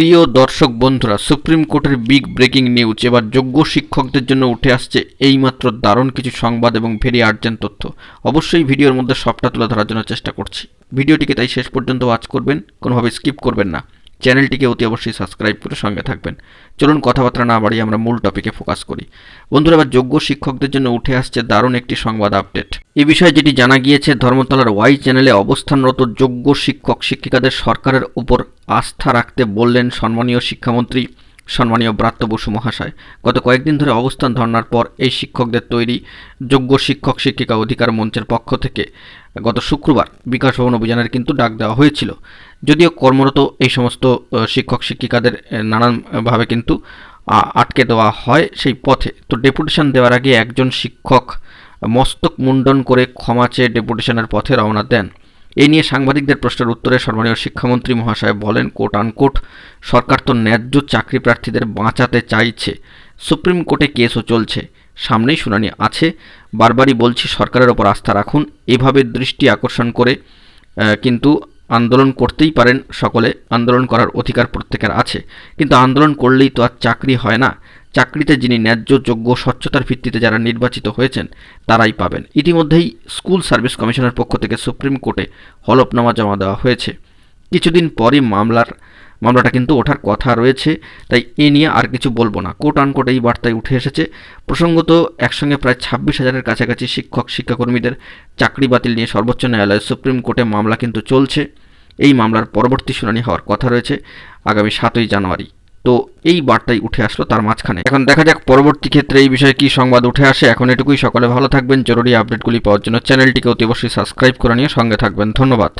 প্রিয় দর্শক বন্ধুরা, সুপ্রিম কোর্টের বিগ ব্রেকিং নিউজ। এবার যোগ্য শিক্ষকদের জন্য উঠে আসছে এইমাত্র দারুণ কিছু সংবাদ এবং ভেরি আর্জেন্ট তথ্য। অবশ্যই ভিডিওর মধ্যে সবটা তুলে ধরার জন্য চেষ্টা করছি। ভিডিওটিকে তাই শেষ পর্যন্ত ওয়াচ করবেন, কোনোভাবে স্কিপ করবেন না। চ্যানেলটিকে অতি অবশ্যই সাবস্ক্রাইব করে সঙ্গে থাকবেন। চলুন কথাবার্তা না বাড়িয়ে আমরা মূল টপিকে ফোকাস করি। বন্ধুরা, এবার যোগ্য শিক্ষকদের জন্য উঠে আসছে দারুণ একটি সংবাদ আপডেট। এ বিষয়ে যেটি জানা গিয়েছে, ধর্মতলার ওয়াই চ্যানেলে অবস্থানরত যোগ্য শিক্ষক শিক্ষিকাদের সরকারের উপর আস্থা রাখতে বললেন সম্মানীয় শিক্ষামন্ত্রী সম্মানীয় ব্রাত্য বসু মহাশয়, গত কয়েকদিন ধরে অবস্থান ধর্নার পর এই শিক্ষকদের তৈরি যোগ্য শিক্ষক শিক্ষিকা অধিকার মঞ্চের পক্ষ থেকে গত শুক্রবার বিকাশ ভবন অভিযানের কিন্তু ডাক দেওয়া হয়েছিল। যদিও কর্মরত এই সমস্ত শিক্ষক শিক্ষিকাদের নানানভাবে কিন্তু আটকে দেওয়া হয় সেই পথে। তো ডেপুটেশন দেওয়ার আগে একজন শিক্ষক মস্তক মুন্ডন করে ক্ষমা চেয়ে ডেপুটেশনের পথে রওনা দেন। এই নিয়ে সাংবাদিকদের প্রশ্নের উত্তরে সম্মানীয় শিক্ষামন্ত্রী মহাশয় বলেন কোট আনকোট সরকার তো ন্যায্য চাকরি প্রার্থীদের বাঁচাতে চাইছে। সুপ্রিম কোর্টে কেসও চলছে। সামনেই শুনানি আছে। বারবারই বলছি, সরকারের ওপর আস্থা রাখুন। এভাবে দৃষ্টি আকর্ষণ করে কিন্তু আন্দোলন করতেই পারেন। সকলে আন্দোলন করার অধিকার প্রত্যেকের আছে। কিন্তু আন্দোলন করলেই তো আর চাকরি হয় না। চাকরিতে যিনি ন্যায্য, যোগ্য, স্বচ্ছতার ভিত্তিতে যারা নির্বাচিত হয়েছেন, তারাই পাবেন। ইতিমধ্যেই স্কুল সার্ভিস কমিশনের পক্ষ থেকে সুপ্রিম কোর্টে হলফনামা জমা দেওয়া হয়েছে। কিছুদিন পরই মামলার, মামলাটা কিন্তু ওঠার কথা রয়েছে, তাই এ নিয়ে আর কিছু বলব না। কোর্ট আনকোট এই বার্তায় উঠে এসেছে, প্রসঙ্গত একসঙ্গে প্রায় ছাব্বিশ হাজারের কাছাকাছি শিক্ষক, শিক্ষাকর্মীদের চাকরি বাতিল নিয়ে সর্বোচ্চ ন্যায়ালয়ে সুপ্রিম কোর্টে মামলা কিন্তু চলছে। এই মামলার পরবর্তী শুনানি হওয়ার কথা রয়েছে। আগামী সাতই জানুয়ারি। তো এই বার্তাই উঠে আসলো তার মাঝখানে। এখন দেখা যাক পরবর্তী ক্ষেত্রে এই বিষয়ে কি সংবাদ উঠে আসে। এখন এটুকুই, সকলে ভালো থাকবেন। জরুরি আপডেটগুলি পাওয়ার জন্য চ্যানেলটিকে অতি অবশ্যই সাবস্ক্রাইব করে নিয়ে সঙ্গে থাকবেন। ধন্যবাদ।